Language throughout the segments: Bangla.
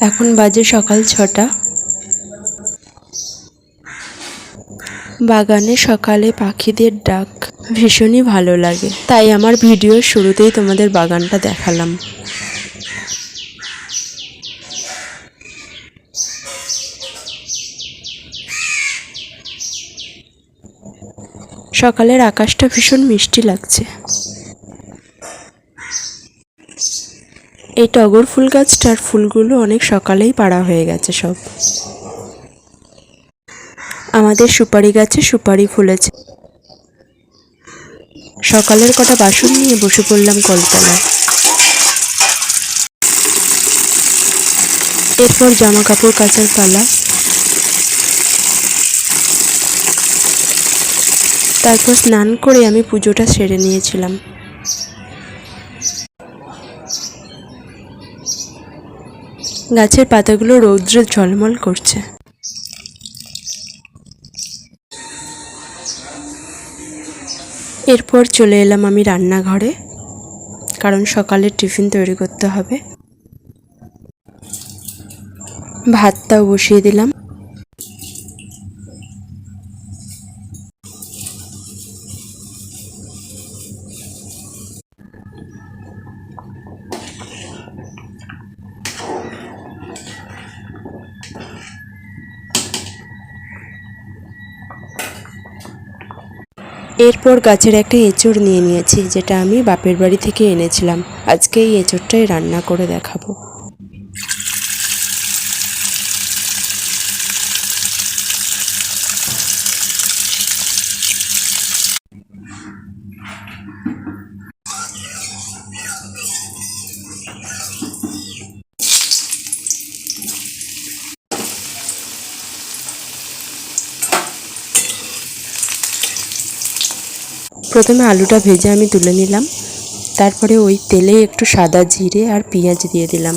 এখন বাজে সকাল ছটা। বাগানে সকালে পাখিদের ডাক ভীষণই ভালো লাগে। তাই আমার ভিডিওর শুরুতেই তোমাদের বাগানটা দেখালাম। সকালের আকাশটা ভীষণ মিষ্টি লাগছে। এই টগর ফুল গাছটার ফুলগুলো অনেক সকালেই পাড়া হয়ে গেছে সব। আমাদের সুপারি গাছে সুপারি ফুলেছে। সকালের কটা বাসন নিয়ে বসে পড়লাম কলতলায়। এরপর জামা কাপড় কাচার পালা। তারপর স্নান করে আমি পুজোটা সেরে নিয়েছিলাম। গাছের পাতাগুলো রৌদ্রে ঝলমল করছে। এরপর চলে এলাম আমি রান্নাঘরে, কারণ সকালে টিফিন তৈরি করতে হবে। ভাতটাও বসিয়ে দিলাম। এরপর গাছের একটা এঁচড় নিয়ে নিয়েছি, যেটা আমি বাপের বাড়ি থেকে এনেছিলাম। আজকে এই এঁচড়টাই রান্না করে দেখাবো। প্রথমে আলুটা ভেজে আমি তুলে নিলাম। তারপরে ওই তেলে একটু সাদা জিরে আর পেঁয়াজ দিয়ে দিলাম।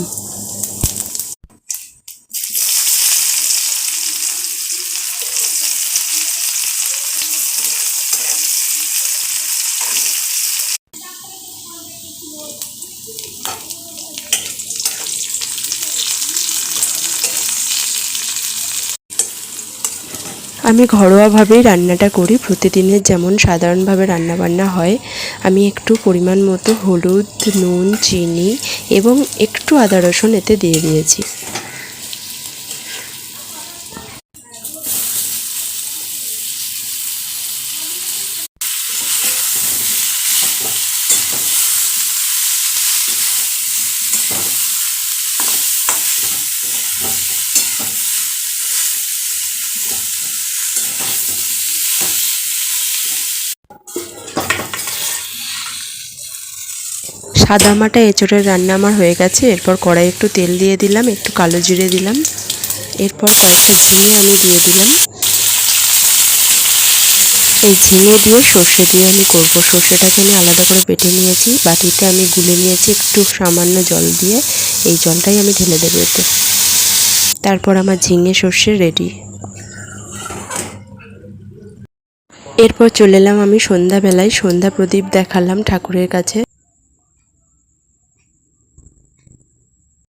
আমি ঘরোয়াভাবেই রান্নাটা করি। প্রতিদিনের যেমন সাধারণভাবে রান্নাবান্না হয়, আমি একটু পরিমাণ মতো হলুদ, নুন, চিনি এবং একটু আদা রসুন এতে দিয়ে দিয়েছি। সাদা মাটা এঁচড়ের রান্না আমার হয়ে গেছে। এরপর কড়াই একটু তেল দিয়ে দিলাম, একটু কালো জিরে দিলাম। এরপর কয়েকটা ঝিঙে আমি দিয়ে দিলাম। এই ঝিঙে দিয়ে সর্ষে দিয়ে আমি করব। সর্ষেটাকে আমি আলাদা করে বেটে নিয়েছি। বাটিতে আমি গুলে নিয়েছি একটু সামান্য জল দিয়ে। এই জলটাই আমি ঢেলে দেবো এতে। তারপর আমার ঝিঙে সর্ষে রেডি। এরপর চলে এলাম আমি সন্ধ্যাবেলায়। সন্ধ্যা প্রদীপ দেখালাম ঠাকুরের কাছে।